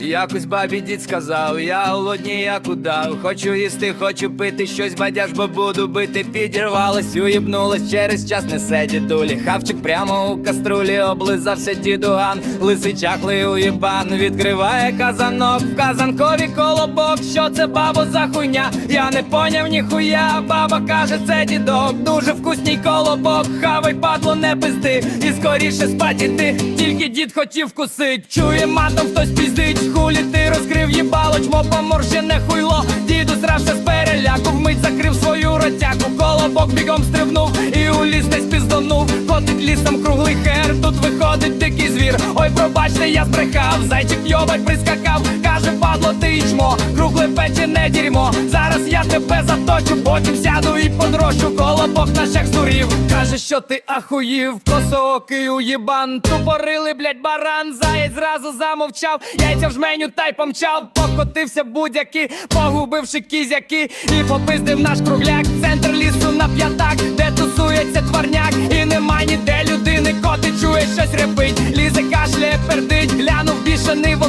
Якось бабі дід сказав, я голодні, як удав. Хочу їсти, хочу пити щось бадяж, бо буду бити. Підірвалась, уїбнулась, через час несе дідулі. Хавчик прямо у каструлі, облизався дідуган. Лисий чахлий уїбан, відкриває казанок. В казанкові колобок. Що це бабо за хуйня? Я не поняв ніхуя. Баба каже, це дідок. Дуже вкусний колобок. Хавай, падло, не пизди. І скоріше спать іти. Тільки дід хотів вкусить. Чує матом хтось піздить. Хулі ти розкрив їбало, чмо поморщене хуйло. Діду зрався з переляку, вмить закрив свою ротяку. Колобок бігом стрибнув і у ліс десь пізданув. Ходить лісом круглий хер, тут виходить дикий звір. Ой, пробачте, я збрехав. Зайчик йобать прискакав. Дерьмо. Зараз я тебе заточу, потім сяду і подрощу. Колобок наш як здурів. Каже, що ти ахуїв, косоокий уєбан. Тупорили, блять, баран, заєць зразу замовчав. Яйця в жменю та й помчав. Покотився будь-який, погубивши кізяки. І попиздив наш кругляк. Центр лісу на п'ятак, де тусується тварняк. І нема ніде людини, коти чує щось репить. Лізе кашляє, пердить, глянув бішений вовк.